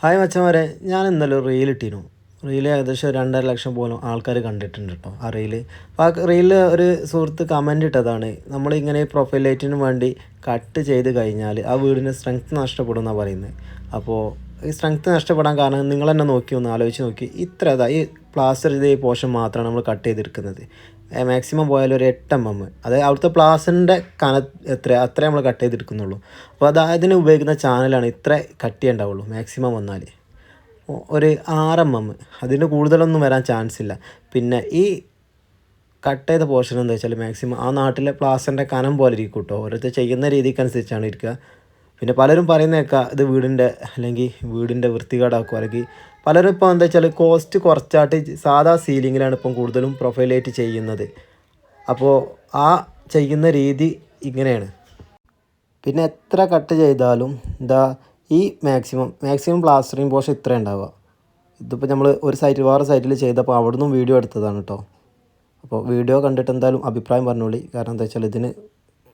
Hi മച്ചന്മാരെ ഞാൻ ഇന്നലെ ഒരു റീൽ ഇട്ടിരുന്നു. റീൽ ഏകദേശം രണ്ടര ലക്ഷം പോലും ആൾക്കാർ കണ്ടിട്ടുണ്ട് കേട്ടോ ആ റീൽ അപ്പോൾ ആ റീലിൽ ഒരു സുഹൃത്ത് കമന്റ് ഇട്ടതാണ്. നമ്മളിങ്ങനെ പ്രൊഫൈൽ ലൈറ്റിന് വേണ്ടി കട്ട് ചെയ്ത് കഴിഞ്ഞാൽ ആ വീടിന് സ്ട്രെങ്ത് നഷ്ടപ്പെടും എന്നാണ് പറയുന്നത് അപ്പോൾ ഈ സ്ട്രെങ്ത് നഷ്ടപ്പെടാൻ കാരണം നിങ്ങൾ തന്നെ നോക്കി ഒന്ന് ആലോചിച്ച് നോക്കി. ഇത്ര ഇതാ ഈ പ്ലാസ്റ്റർ ചെയ്ത പോർഷൻ മാത്രമാണ് നമ്മൾ കട്ട് ചെയ്തെടുക്കുന്നത്. മാക്സിമം പോയാൽ ഒരു എട്ട് എം എം. അതായത് അവിടുത്തെ പ്ലാസ്റ്ററിന്റെ കന എത്ര അത്രേ നമ്മൾ കട്ട് ചെയ്തെടുക്കുന്നുള്ളൂ. അപ്പോൾ അത് അതിന് ഉപയോഗിക്കുന്ന ചാനലാണ് ഇത്ര കട്ട് ചെയ്യേണ്ടാവുള്ളൂ മാക്സിമം വന്നാൽ. ഒരു ആറ് എം എം. അതിന് കൂടുതലൊന്നും വരാൻ ചാൻസ് ഇല്ല. പിന്നെ ഈ കട്ട് ചെയ്ത പോർഷൻ എന്താ വെച്ചാൽ മാക്സിമം ആ നാട്ടിലെ പ്ലാസ്റ്ററിന്റെ കനം പോലെ ഇരിക്കും കേട്ടോ ഓരോരുത്തർ ചെയ്യുന്ന രീതിക്കനുസരിച്ചാണ് ഇരിക്കുക. പിന്നെ പലരും പറയുന്നേക്കാം ഇത് വീടിന്റെ അല്ലെങ്കിൽ വീടിന്റെ വൃത്തികേടാക്കും? അല്ലെങ്കിൽ പലരും ഇപ്പോൾ എന്താ വെച്ചാൽ കോസ്റ്റ് കുറച്ചായിട്ട് സാധാ സീലിങ്ങിലാണ് ഇപ്പം കൂടുതലും പ്രൊഫൈലായിട്ട് ചെയ്യുന്നത്. അപ്പോൾ ആ ചെയ്യുന്ന രീതി ഇങ്ങനെയാണ്. പിന്നെ എത്ര കട്ട് ചെയ്താലും എന്താ ഈ മാക്സിമം മാക്സിമം പ്ലാസ്റ്ററിങ് പോഷൻ ഇത്ര ഉണ്ടാവുക. ഇതിപ്പോൾ നമ്മൾ ഒരു സൈറ്റിൽ വേറെ സൈറ്റിൽ ചെയ്തപ്പോൾ അവിടുന്ന് വീഡിയോ എടുത്തതാണ് കേട്ടോ അപ്പോൾ വീഡിയോ കണ്ടിട്ട് എന്തായാലും അഭിപ്രായം പറഞ്ഞോളി. കാരണം എന്താ വെച്ചാൽ ഇതിന്